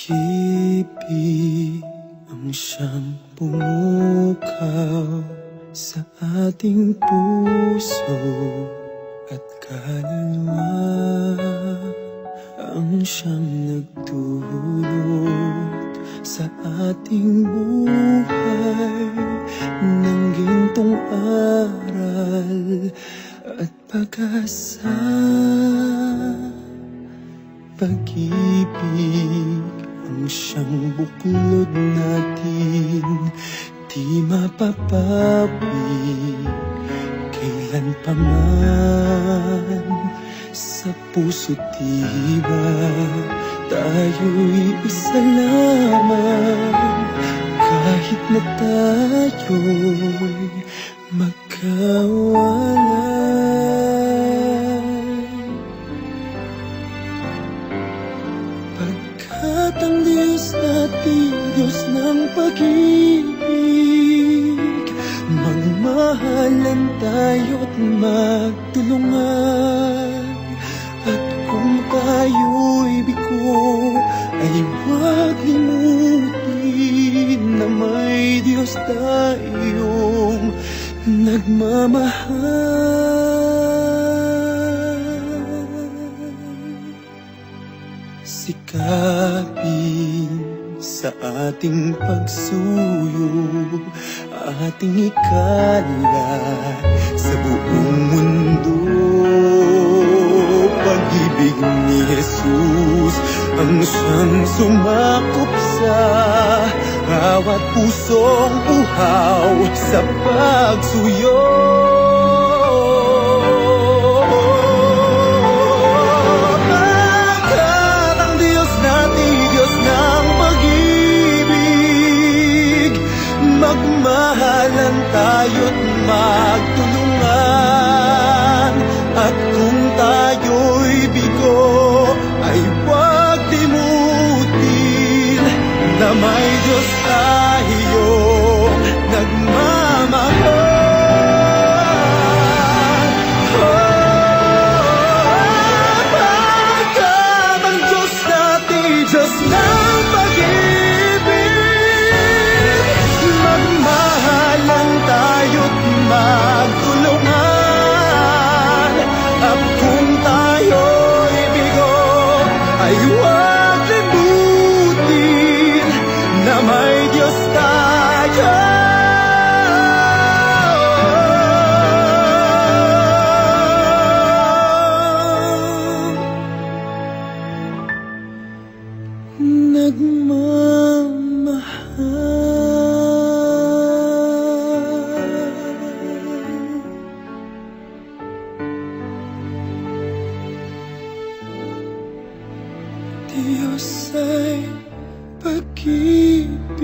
Pag-ibig ang siyang pumukaw sa ating puso at kaluluwa ang siyang nagdulot sa ating buhay ng gintong aral at pag-asa. Pag-ibig ang siyang buklod natin Di mapapawi. Kailan pa man Sa puso tiba tayo'y isa lamang Kahit na tayo'y magkawalay Pagkat ang Diyos natin, Diyos ng pag-ibig. Magmahalan tayo't magtulungan. At kung tayo'y bigo, ay huwag limutin Na may Diyos tayong nagmamahal Sikapin sa ating pagsuyo Ating ikalat sa buong mundo. Pag-ibig ni Jesus Ang siyang sumakop sa Bawat pusong uhaw sa pagsuyo Magmahalan tayo't magtulungan. At kung tayo'y bigo, ay huwag limutin Na may Diyos tayong ay huwag limutin Na may Diyos tayo. Nagmamahal Diyos ay pag-ibig